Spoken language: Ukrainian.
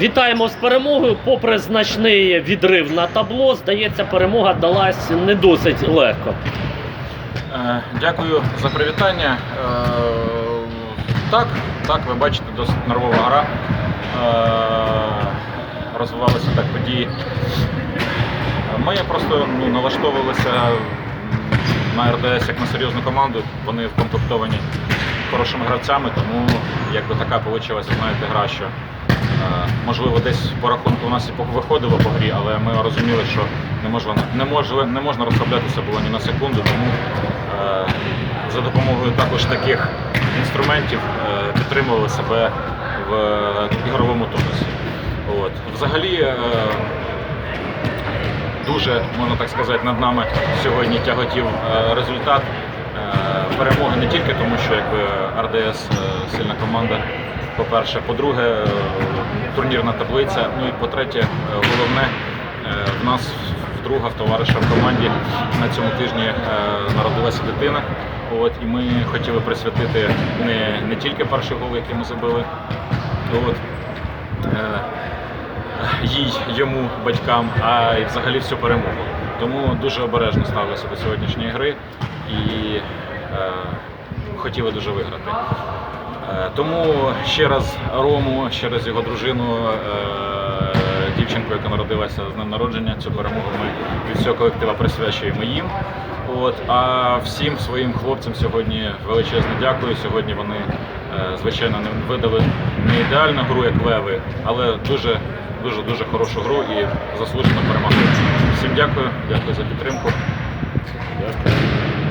Вітаємо з перемогою. Попри значний відрив на табло, здається, перемога далась не досить легко. Е, Дякую за привітання. Е, Так, так, ви бачите, досить нервова гра. Е, Розвивалися так події. Ми просто ну, налаштовувалися на РДС як на серйозну команду. Вони вкомплектовані хорошими гравцями, тому якби така вийшла, знаєте, гра, що е, можливо десь по рахунку у нас і виходило по грі, але ми розуміли, що не можна, не можна, не можна розслаблятися було ні на секунду, тому е, за допомогою також таких інструментів е, підтримували себе в е, ігровому тонусі. От. Взагалі е, дуже, можна так сказати, над нами сьогодні тяготів е, результат е, перемоги не тільки тому, що якби РДС е, сильна команда. По-перше, по-друге, е, турнірна таблиця. Ну і по-третє, е, головне, в нас вдруга, в товариша в команді на цьому тижні народилася дитина. От, і ми хотіли присвятити не, не тільки перший гол, який ми забили. От, їй, йому, батькам, а й взагалі всю перемогу. Тому дуже обережно ставилися до сьогоднішньої гри і хотіли дуже виграти. Е, тому ще раз Рому, ще раз його дружину, е, дівчинку, яка народилася з днем народження, цю перемогу ми від всього колектива присвячуємо їм. От, а всім своїм хлопцям сьогодні величезне дякую. Сьогодні вони, е, звичайно, не видали не ідеальну гру, як леви, але дуже дуже дуже хорошу гру і заслужено перемогли. Всім дякую, дякую за підтримку. Дякую.